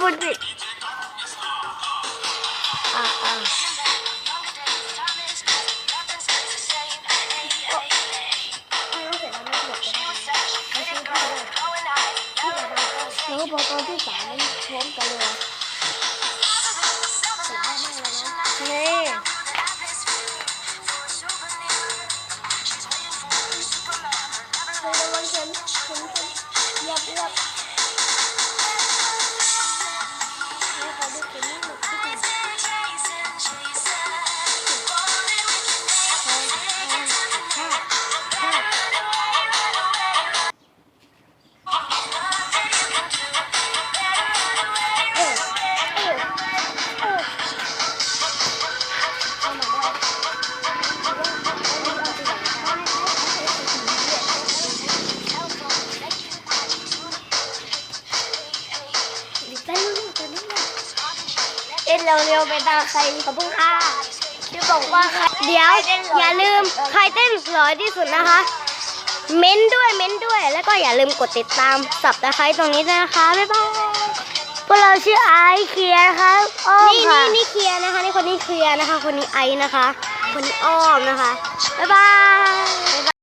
พูดผิดแล้วพอตอนที่สามมันพร้อมกันเลยนี่ระวังเข็มเข็มเข็มเหยับเหยับ ต้นเร็วๆไปตามใครขอบคุณค่ะจะบอกว่าใครเดี๋ยวอย่าลืมใครเต้นร้อยที่สุดนะคะ เม้นด้วยเม้นด้วย แล้วก็อย่าลืมกดติดตามสับตะไคร้ตรงนี้ด้วยนะคะบ๊ายบายพวกเราชื่อไอซ์เคลียร์นะคะนี่นี่นี่เคลียร์นะคะนี่คนนี้เคลียร์นะคะ คนนี้ไอซ์นะคะ คนนี้อ้อมนะคะบ๊ายบาย